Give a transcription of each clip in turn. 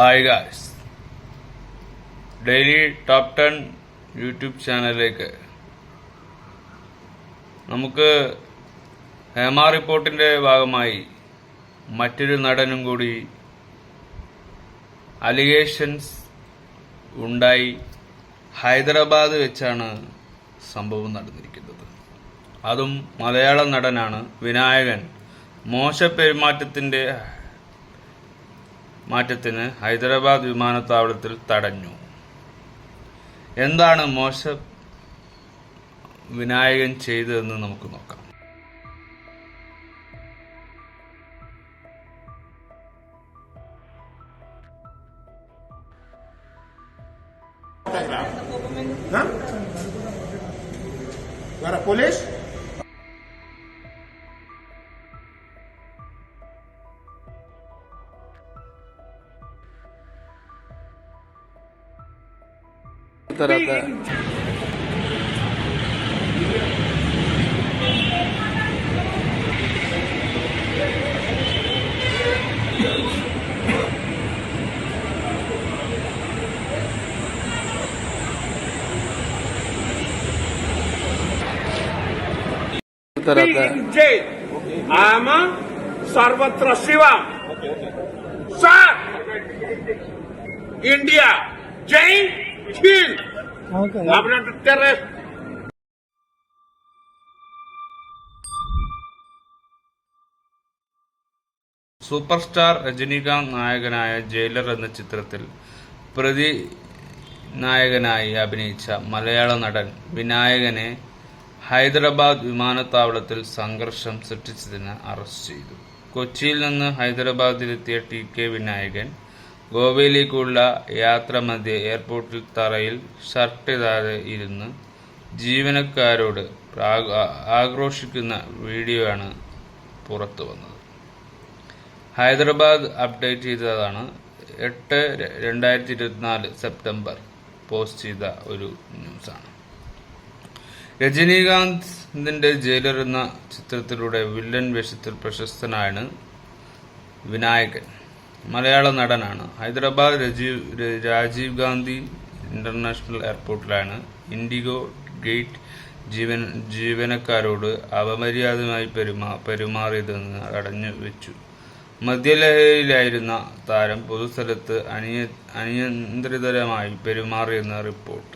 Hi guys daily top ten YouTube ചാനലിലേക്ക് നമുക്ക് ഹേമ റിപ്പോർട്ടിന്റെ ഭാഗമായി മറ്റൊരു നടനും കൂടി അലിഗേഷൻസ് ഉണ്ടായി ഹൈദരാബാദ് വെച്ചാണ് സംഭവം നടന്നിരിക്കുന്നത്. അതും മലയാള നടനാണ് വിനായകൻ. മോശപ്പെരുമാറ്റത്തിന്റെ മാറ്റത്തിന് ഹൈദരാബാദ് വിമാനത്താവളത്തിൽ തടഞ്ഞു എന്താണ് മോശ വിനായകൻ ചെയ്തതെന്ന് നമുക്ക് നോക്കാം? Para polis? होता रहता है जय आम सर्वत्र शिवा। सर इंडिया जय हिंद। സൂപ്പർ സ്റ്റാർ രജനീകാന്ത് നായകനായ ജയിലർ എന്ന ചിത്രത്തിൽ പ്രതി നായകനായി അഭിനയിച്ച മലയാള നടൻ വിനായകനെ ഹൈദരാബാദ് വിമാനത്താവളത്തിൽ സംഘർഷം സൃഷ്ടിച്ചതിന് അറസ്റ്റ് ചെയ്തു. കൊച്ചിയിൽ നിന്ന് ഹൈദരാബാദിലെത്തിയ ടി കെ വിനായകൻ ഗോവയിലേക്കുള്ള യാത്ര മധ്യ എയർപോർട്ടിൽ തറയിൽ ഷർട്ട് ഇടാതെ ഇരുന്ന് ജീവനക്കാരോട് ആക്രോഷിക്കുന്ന വീഡിയോ വീഡിയോയാണ് പുറത്തു വന്നത്. ഹൈദരാബാദ് അപ്ഡേറ്റ് ചെയ്തതാണ്. എട്ട് രണ്ടായിരത്തി ഇരുപത്തിനാല് സെപ്റ്റംബർ പോസ്റ്റ് ചെയ്ത ഒരു ന്യൂസാണ്. രജനീകാന്തിന്റെ ജയിലർ എന്ന ചിത്രത്തിലൂടെ വില്ലൻ വേഷത്തിൽ പ്രശസ്തനാണ് വിനായകൻ. മലയാള നടനാണ്. ഹൈദരാബാദ് രജീവ് രാജീവ് ഗാന്ധി ഇന്റർനാഷണൽ എയർപോർട്ടിലാണ്. ഇൻഡിഗോ ഗേറ്റ് ജീവൻ ജീവനക്കാരോട് അപമര്യാദമായി പെരുമാ പെരുമാറിയതെന്ന് അടഞ്ഞു വെച്ചു. മദ്യലഹരിയിലായിരുന്ന താരം പൊതുസ്ഥലത്ത് അനിയ അനിയന്ത്രിതരമായി പെരുമാറിയെന്ന് റിപ്പോർട്ട്.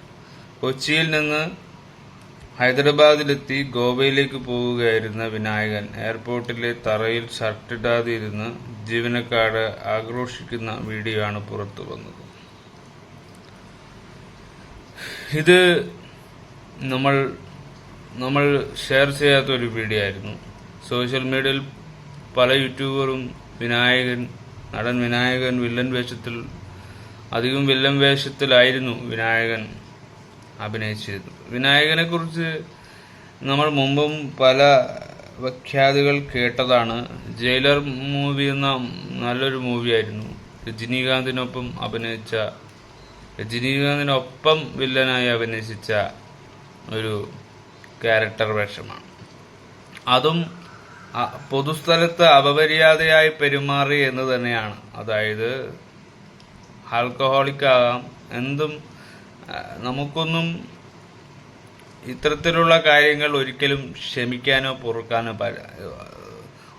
കൊച്ചിയിൽ നിന്ന് ഹൈദരാബാദിലെത്തി ഗോവയിലേക്ക് പോവുകയായിരുന്ന വിനായകൻ എയർപോർട്ടിലെ തറയിൽ ഷർട്ടിടാതെ ഇരുന്ന് ജീവനക്കാരെ ആക്രോശിക്കുന്ന വീഡിയോ ആണ് പുറത്തു വന്നത്. ഇത് നമ്മൾ നമ്മൾ ഷെയർ ചെയ്യാത്ത ഒരു വീഡിയോ ആയിരുന്നു. സോഷ്യൽ മീഡിയയിൽ പല യൂട്യൂബറും വിനായകൻ നടൻ വിനായകൻ വില്ലൻ വേഷത്തിൽ അധികം വില്ലൻ വേഷത്തിലായിരുന്നു വിനായകൻ അഭിനയിച്ചിരുന്നത്. വിനായകനെ കുറിച്ച് നമ്മൾ മുമ്പും പല വ്യാഖ്യാതികൾ കേട്ടതാണ്. ജയിലർ മൂവി എന്ന നല്ലൊരു മൂവിയായിരുന്നു രജനീകാന്തിനൊപ്പം അഭിനയിച്ച രജനീകാന്തിനൊപ്പം വില്ലനായി അഭിനയിച്ച ഒരു ക്യാരക്ടർ വേഷമാണ്. അതും പൊതുസ്ഥലത്ത് അപമര്യാദയായി പെരുമാറി എന്ന് തന്നെയാണ്. അതായത് ആൽക്കഹോളിക് ആകാം എന്തും നമുക്കൊന്നും ഇത്തരത്തിലുള്ള കാര്യങ്ങൾ ഒരിക്കലും ക്ഷമിക്കാനോ പൊറുക്കാനോ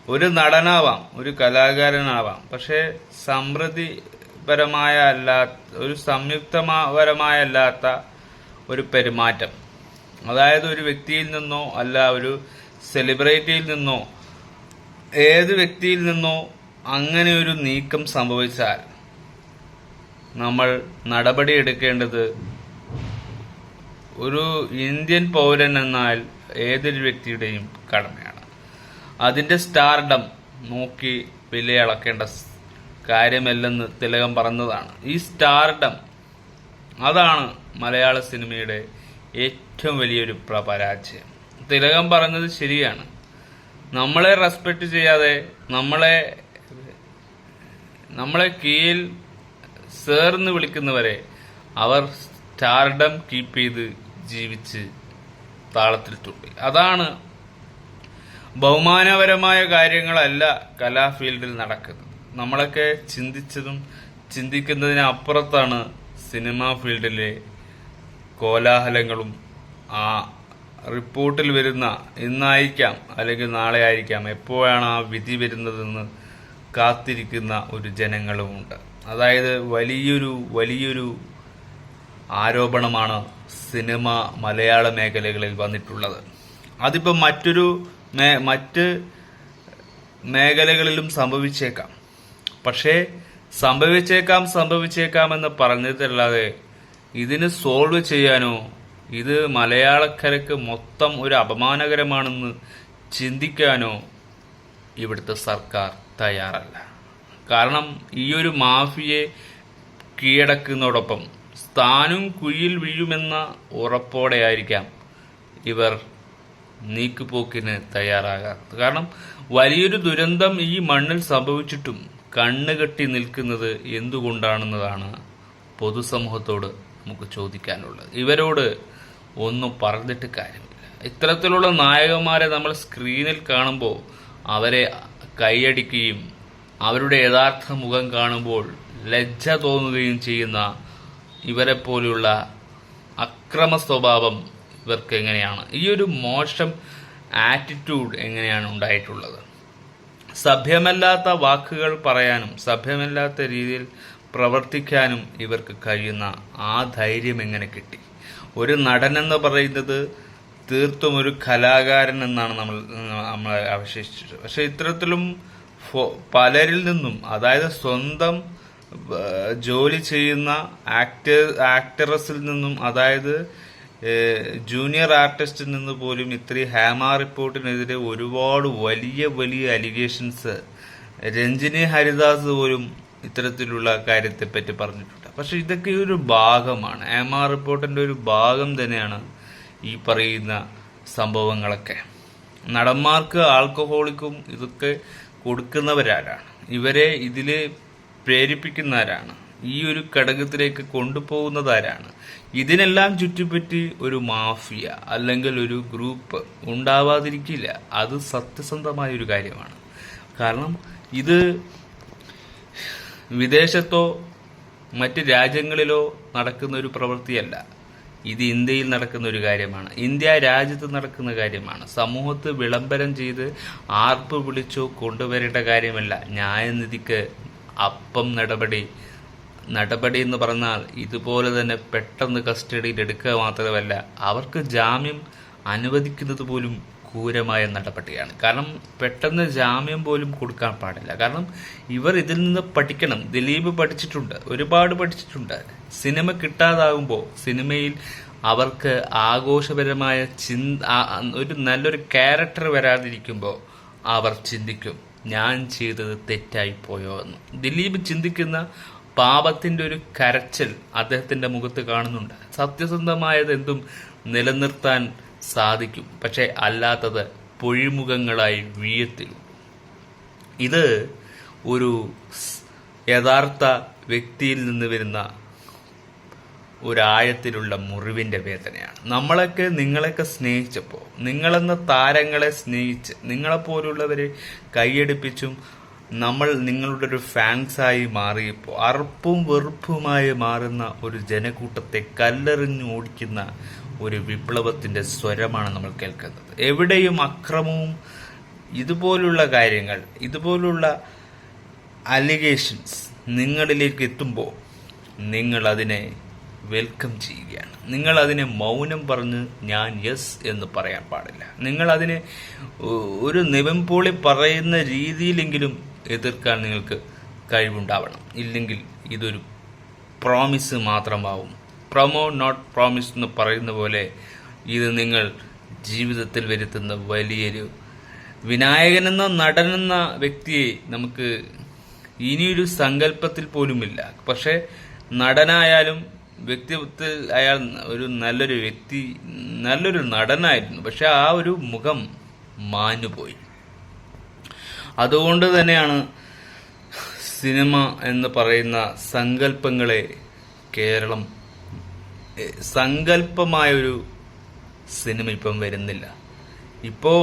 ഒരു നടനാവാം ഒരു കലാകാരനാവാം. പക്ഷേ സമൃദ്ധിപരമായ അല്ലാത്ത ഒരു സംയുക്തപരമായ അല്ലാത്ത ഒരു പെരുമാറ്റം. അതായത് ഒരു വ്യക്തിയിൽ നിന്നോ അല്ല ഒരു സെലിബ്രിറ്റിയിൽ നിന്നോ ഏത് വ്യക്തിയിൽ നിന്നോ അങ്ങനെ ഒരു നീക്കം സംഭവിച്ചാൽ നമ്മൾ നടപടിയെടുക്കേണ്ടത് ഒരു ഇന്ത്യൻ പൗരൻ എന്നാൽ ഏതൊരു വ്യക്തിയുടെയും കടമയാണ്. അതിന്റെ സ്റ്റാർഡം നോക്കി വിലയളക്കേണ്ട കാര്യമല്ലെന്ന് തിലകം പറഞ്ഞതാണ്. ഈ സ്റ്റാർഡം അതാണ് മലയാള സിനിമയുടെ ഏറ്റവും വലിയൊരു പ്ര- പരാജയം. തിലകം പറഞ്ഞത് ശരിയാണ്. നമ്മളെ റെസ്പെക്ട് ചെയ്യാതെ നമ്മളെ നമ്മളെ കീഴിൽ സേർന്ന് വിളിക്കുന്നവരെ അവർ സ്റ്റാർഡം കീപ്പ് ചെയ്ത് ജീവിച്ച് താളത്തിൽ തുള്ളി അതാണ് ബഹുമാനപരമായ കാര്യങ്ങളല്ല കലാ ഫീൽഡിൽ നടക്കുന്നത്. നമ്മളൊക്കെ ചിന്തിച്ചതും ചിന്തിക്കുന്നതിനപ്പുറത്താണ് സിനിമാ ഫീൽഡിലെ കോലാഹലങ്ങളും ആ റിപ്പോർട്ടിൽ വരുന്ന ഇന്നായിരിക്കാം അല്ലെങ്കിൽ നാളെ ആയിരിക്കാം എപ്പോഴാണ് ആ വിധി വരുന്നതെന്ന് കാത്തിരിക്കുന്ന ഒരു ജനങ്ങളുമുണ്ട്. അതായത് വലിയൊരു വലിയൊരു ആരോപണമാണ് സിനിമ മലയാള മേഖലകളിൽ വന്നിട്ടുള്ളത്. അതിപ്പോൾ മറ്റൊരു മറ്റ് മേഖലകളിലും സംഭവിച്ചേക്കാം. പക്ഷേ സംഭവിച്ചേക്കാം സംഭവിച്ചേക്കാം എന്ന് പറഞ്ഞതല്ലാതെ ഇതിന് സോൾവ് ചെയ്യാനോ ഇത് മലയാളക്കരക്ക് മൊത്തം ഒരു അപമാനകരമാണെന്ന് ചിന്തിക്കാനോ ഇവിടുത്തെ സർക്കാർ തയ്യാറല്ല. കാരണം ഈ ഒരു മാഫിയെ കീഴടക്കുന്നതോടൊപ്പം സ്ഥാനും കുഴിയിൽ വീഴുമെന്ന ഉറപ്പോടെയായിരിക്കാം ഇവർ നീക്കുപോക്കിന് തയ്യാറാകാത്തത്. കാരണം വലിയൊരു ദുരന്തം ഈ മണ്ണിൽ സംഭവിച്ചിട്ടും കണ്ണുകെട്ടി നിൽക്കുന്നത് എന്തുകൊണ്ടാണെന്നതാണ് പൊതുസമൂഹത്തോട് നമുക്ക് ചോദിക്കാനുള്ളത്. ഇവരോട് ഒന്നും പറഞ്ഞിട്ട് കാര്യമില്ല. ഇത്തരത്തിലുള്ള നായകന്മാരെ നമ്മൾ സ്ക്രീനിൽ കാണുമ്പോൾ അവരെ കൈയടിക്കുകയും അവരുടെ യഥാർത്ഥ മുഖം കാണുമ്പോൾ ലജ്ജ തോന്നുകയും ചെയ്യുന്ന ഇവരെ പോലുള്ള അക്രമ സ്വഭാവം ഇവർക്ക് എങ്ങനെയാണ് ഈ ഒരു മോശം ആറ്റിറ്റ്യൂഡ് എങ്ങനെയാണ് ഉണ്ടായിട്ടുള്ളത്? സഭ്യമല്ലാത്ത വാക്കുകൾ പറയാനും സഭ്യമല്ലാത്ത രീതിയിൽ പ്രവർത്തിക്കാനും ഇവർക്ക് കഴിയുന്ന ആ ധൈര്യം എങ്ങനെ കിട്ടി? ഒരു നടൻ എന്ന് പറയുന്നത് തീർത്തും ഒരു കലാകാരൻ എന്നാണ് നമ്മൾ നമ്മളെ അവശേഷിച്ചത്. പക്ഷെ ഇത്തരത്തിലും പലരിൽ നിന്നും അതായത് സ്വന്തം ജോലി ചെയ്യുന്ന ആക്ടർ ആക്ടറസിൽ നിന്നും അതായത് ജൂനിയർ ആർട്ടിസ്റ്റിൽ നിന്ന് പോലും ഇത്രയും ഹാമ റിപ്പോർട്ടിനെതിരെ ഒരുപാട് വലിയ വലിയ അലിഗേഷൻസ് രഞ്ജിനി ഹരിദാസ് പോലും ഇത്തരത്തിലുള്ള കാര്യത്തെപ്പറ്റി പറഞ്ഞിട്ടുണ്ട്. പക്ഷെ ഇതൊക്കെ ഒരു ഭാഗമാണ്. ഹാമ റിപ്പോർട്ടിന്റെ ഒരു ഭാഗം തന്നെയാണ് ഈ പറയുന്ന സംഭവങ്ങളൊക്കെ. നടന്മാർക്ക് ആൽക്കഹോളിക്കും ഇതൊക്കെ കൊടുക്കുന്നവരാരാണ്. ഇവരെ ഇതിൽ പ്രേരിപ്പിക്കുന്നവരാണ്. ഈ ഒരു ഘടകത്തിലേക്ക് കൊണ്ടുപോകുന്നതാരാണ്? ഇതിനെല്ലാം ചുറ്റിപ്പറ്റി ഒരു മാഫിയ അല്ലെങ്കിൽ ഒരു ഗ്രൂപ്പ് ഉണ്ടാവാതിരിക്കില്ല. അത് സത്യസന്ധമായ ഒരു കാര്യമാണ്. കാരണം ഇത് വിദേശത്തോ മറ്റ് രാജ്യങ്ങളിലോ നടക്കുന്ന ഒരു പ്രവൃത്തിയല്ല. ഇത് ഇന്ത്യയിൽ നടക്കുന്ന ഒരു കാര്യമാണ്. ഇന്ത്യ രാജ്യത്ത് നടക്കുന്ന കാര്യമാണ്. സമൂഹത്ത് വിളംബരം ചെയ്ത് ആർപ്പ് വിളിച്ചോ കൊണ്ടുവരേണ്ട കാര്യമല്ല. ന്യായനിധിക്ക് അപ്പം നടപടി. നടപടി എന്ന് പറഞ്ഞാൽ ഇതുപോലെ തന്നെ പെട്ടെന്ന് കസ്റ്റഡിയിൽ എടുക്കുക മാത്രമല്ല അവർക്ക് ജാമ്യം അനുവദിക്കുന്നത് പോലും ക്രൂരമായ നടപടിയാണ്. കാരണം പെട്ടെന്ന് ജാമ്യം പോലും കൊടുക്കാൻ പാടില്ല. കാരണം ഇവർ ഇതിൽ നിന്ന് പഠിക്കണം. ദിലീപ് പഠിച്ചിട്ടുണ്ട്. ഒരുപാട് പഠിച്ചിട്ടുണ്ട്. സിനിമ കിട്ടാതാകുമ്പോൾ സിനിമയിൽ അവർക്ക് ആഘോഷപരമായ ചിന്ത ഒരു നല്ലൊരു ക്യാരക്ടർ വരാതിരിക്കുമ്പോൾ അവർ ചിന്തിക്കും. ഞാൻ ചെയ്തത് തെറ്റായി പോയോ എന്ന്. ദിലീപ് ചിന്തിക്കുന്ന പാപത്തിന്റെ ഒരു കരച്ചിൽ അദ്ദേഹത്തിന്റെ മുഖത്ത് കാണുന്നുണ്ട്. സത്യസന്ധമായത് എന്തും നിലനിർത്താൻ സാധിക്കും. പക്ഷെ അല്ലാത്തത് പൊഴിമുഖങ്ങളായി വീഴത്തിലും ഇത് ഒരു യഥാർത്ഥ വ്യക്തിയിൽ നിന്ന് വരുന്ന ഒരാഴത്തിലുള്ള മുറിവിന്റെ വേദനയാണ്. നമ്മളൊക്കെ നിങ്ങളെയൊക്കെ സ്നേഹിച്ചപ്പോൾ നിങ്ങളെന്ന താരങ്ങളെ സ്നേഹിച്ച് നിങ്ങളെപ്പോലുള്ളവരെ കൈയടിപ്പിച്ചും നമ്മൾ നിങ്ങളുടെ ഒരു ഫാൻസായി മാറിയപ്പോൾ അറുപ്പും വെറുപ്പുമായി മാറുന്ന ഒരു ജനക്കൂട്ടത്തെ കല്ലെറിഞ്ഞ് ഓടിക്കുന്ന ഒരു വിപ്ലവത്തിന്റെ സ്വരമാണ് നമ്മൾ കേൾക്കുന്നത്. എവിടെയും അക്രമവും ഇതുപോലുള്ള കാര്യങ്ങൾ ഇതുപോലുള്ള അലിഗേഷൻസ് നിങ്ങളിലേക്ക് എത്തുമ്പോൾ നിങ്ങൾ അതിനെ വെൽക്കം ചെയ്യുകയാണ്. നിങ്ങൾ അതിനെ മൗനം പറഞ്ഞ് ഞാൻ യെസ് എന്ന് പറയാൻ പാടില്ല. നിങ്ങൾ അതിനെ ഒരു നിവംപോളി പറയുന്ന രീതിയിലെങ്കിലും എതിർക്കാൻ നിങ്ങൾക്ക് കഴിവുണ്ടാവണം. ഇല്ലെങ്കിൽ ഇതൊരു പ്രോമിസ് മാത്രമാവും. പ്രൊമോ നോട്ട് പ്രോമിസ് എന്ന് പറയുന്ന പോലെ ഇത് നിങ്ങൾ ജീവിതത്തിൽ വരുത്തുന്ന വലിയൊരു വിനായകനെന്ന നടനെന്ന വ്യക്തിയെ നമുക്ക് ഇനിയൊരു സങ്കല്പത്തിൽ പോലുമില്ല. പക്ഷേ നടനായാലും വ്യക്തിത്വത്തിൽ അയാൾ ഒരു നല്ലൊരു വ്യക്തി നല്ലൊരു നടനായിരുന്നു. പക്ഷെ ആ ഒരു മുഖം മാഞ്ഞുപോയി അതുകൊണ്ട് തന്നെയാണ് സിനിമ എന്ന് പറയുന്ന സങ്കല്പങ്ങളെ കേരളം സങ്കല്പമായൊരു സിനിമ ഇപ്പം വരുന്നില്ല. ഇപ്പോൾ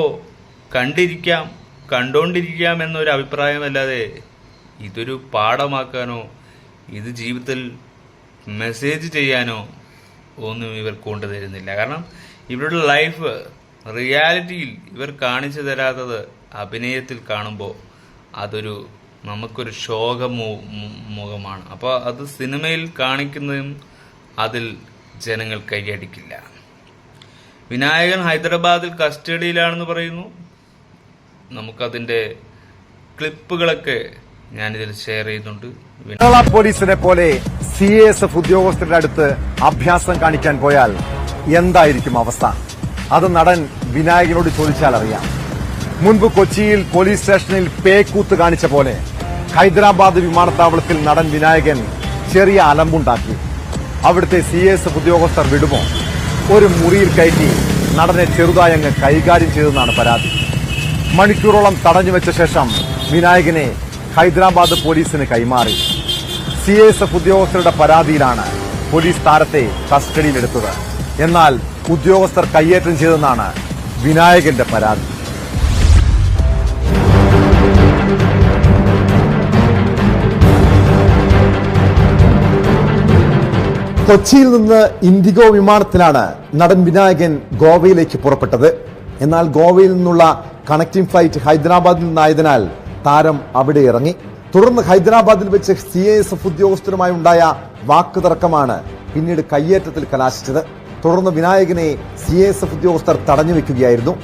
കണ്ടിരിക്കാം കണ്ടുകൊണ്ടിരിക്കാം എന്നൊരു അഭിപ്രായമല്ലാതെ ഇതൊരു പാഠമാക്കാനോ ഇത് ജീവിതത്തിൽ മെസ്സേജ് ചെയ്യാനോ ഒന്നും ഇവർ കൊണ്ടുതരുന്നില്ല കാരണം ഇവരുടെ ലൈഫ് റിയാലിറ്റിയിൽ ഇവർ കാണിച്ചു തരാത്തത് അഭിനയത്തിൽ കാണുമ്പോൾ അതൊരു നമുക്കൊരു ശോക മുഖമാണ്. അപ്പോൾ അത് സിനിമയിൽ കാണിക്കുന്നതും അതിൽ ജനങ്ങൾ കൈയടിക്കില്ല. വിനായകൻ ഹൈദരാബാദിൽ കസ്റ്റഡിയിലാണെന്ന് പറയുന്നു. നമുക്കതിന്റെ ക്ലിപ്പുകളൊക്കെ ഞാനിതിൽ ഷെയർ ചെയ്യുന്നുണ്ട്. കേരള പോലീസിനെ പോലെ സി എസ് എഫ് ഉദ്യോഗസ്ഥരുടെ അടുത്ത് അഭ്യാസം കാണിക്കാൻ പോയാൽ എന്തായിരിക്കും അവസ്ഥ? അത് നടൻ വിനായകനോട് ചോദിച്ചാൽ അറിയാം. മുൻപ് കൊച്ചിയിൽ പോലീസ് സ്റ്റേഷനിൽ പേക്കൂത്ത് കാണിച്ച പോലെ ഹൈദരാബാദ് വിമാനത്താവളത്തിൽ നടൻ വിനായകൻ ചെറിയ അലമ്പുണ്ടാക്കി. അവിടുത്തെ സി എസ് എഫ് ഉദ്യോഗസ്ഥർ വിടുമോ? ഒരു മുറിയിൽ കയറ്റി നടനെ ചെറുതായി അങ്ങ് കൈകാര്യം ചെയ്തെന്നാണ് പരാതി. മണിക്കൂറോളം തടഞ്ഞു വെച്ച ശേഷം വിനായകനെ ഹൈദരാബാദ് പോലീസിന് കൈമാറി. സി എസ് എഫ് ഉദ്യോഗസ്ഥരുടെ പരാതിയിലാണ് പോലീസ് താരത്തെ കസ്റ്റഡിയിലെടുത്തത്. എന്നാൽ ഉദ്യോഗസ്ഥർ കയ്യേറ്റം ചെയ്തെന്നാണ് വിനായകന്റെ പരാതി. കൊച്ചിയിൽ നിന്ന് ഇൻഡിഗോ വിമാനത്തിലാണ് നടൻ വിനായകൻ ഗോവയിലേക്ക് പുറപ്പെട്ടത്. എന്നാൽ ഗോവയിൽ നിന്നുള്ള കണക്റ്റിംഗ് ഫ്ലൈറ്റ് ഹൈദരാബാദിൽ നിന്നായതിനാൽ താരം അവിടെ ഇറങ്ങി. തുടർന്ന് ഹൈദരാബാദിൽ വെച്ച് സി ഐ എസ് എഫ് ഉദ്യോഗസ്ഥരുമായി ഉണ്ടായ വാക്കുതർക്കമാണ് പിന്നീട് കയ്യേറ്റത്തിൽ കലാശിച്ചത്. തുടർന്ന് വിനായകനെ സി ഐ എസ് എഫ് ഉദ്യോഗസ്ഥർ തടഞ്ഞു വെക്കുകയായിരുന്നു.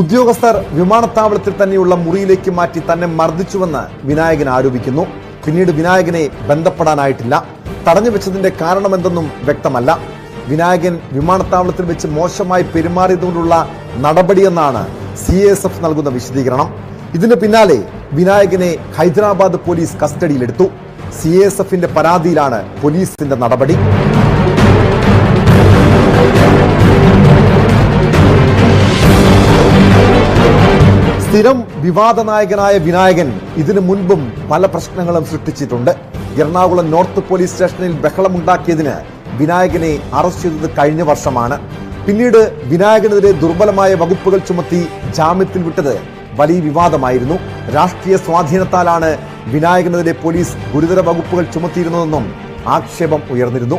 ഉദ്യോഗസ്ഥർ വിമാനത്താവളത്തിൽ തന്നെയുള്ള മുറിയിലേക്ക് മാറ്റി തന്നെ മർദ്ദിച്ചുവെന്ന് വിനായകൻ ആരോപിക്കുന്നു. പിന്നീട് വിനായകനെ ബന്ധപ്പെടാനായിട്ടില്ല. തടഞ്ഞു വെച്ചതിന്റെ കാരണമെന്തെന്നും വ്യക്തമല്ല. വിനായകൻ വിമാനത്താവളത്തിൽ വെച്ച് മോശമായി പെരുമാറിയതുകൊണ്ടുള്ള നടപടിയെന്നാണ് സി എസ് എഫ് നൽകുന്ന വിശദീകരണം. ഇതിന് പിന്നാലെ വിനായകനെ ഹൈദരാബാദ് പോലീസ് കസ്റ്റഡിയിലെടുത്തു. സി എസ് എഫിന്റെ പരാതിയിലാണ് പോലീസിന്റെ നടപടി. സ്ഥിരം വിവാദ നായകനായ വിനായകൻ ഇതിനു മുൻപും പല പ്രശ്നങ്ങളും സൃഷ്ടിച്ചിട്ടുണ്ട്. എറണാകുളം നോർത്ത് പോലീസ് സ്റ്റേഷനിൽ ബഹളമുണ്ടാക്കിയതിന് വിനായകനെ അറസ്റ്റ് ചെയ്തത് കഴിഞ്ഞ വർഷമാണ്. പിന്നീട് വിനായകനെതിരെ ദുർബലമായ വകുപ്പുകൾ ചുമത്തി ജാമ്യത്തിൽ വിട്ടത് വലിയ വിവാദമായിരുന്നു. രാഷ്ട്രീയ സ്വാധീനത്താലാണ് വിനായകനെതിരെ പോലീസ് ഗുരുതര വകുപ്പുകൾ ചുമത്തിയിരുന്നതെന്നും ആക്ഷേപം ഉയർന്നിരുന്നു.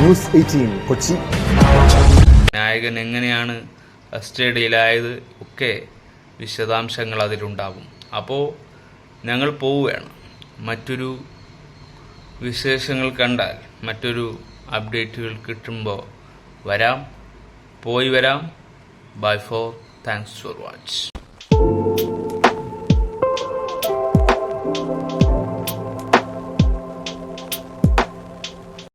News eighteen Kochi. നായകൻ എങ്ങനെയാണ് കസ്റ്റഡിയിലായത് ഒക്കെ വിശദാംശങ്ങൾ അതിലുണ്ടാകും. അപ്പോൾ ഞങ്ങൾ പോവുകയാണ്. മറ്റൊരു വിശേഷങ്ങൾ കണ്ടാൽ മറ്റൊരു അപ്ഡേറ്റുകൾ കിട്ടുമ്പോൾ വരാം. പോയി വരാം. Bye for thanks for watch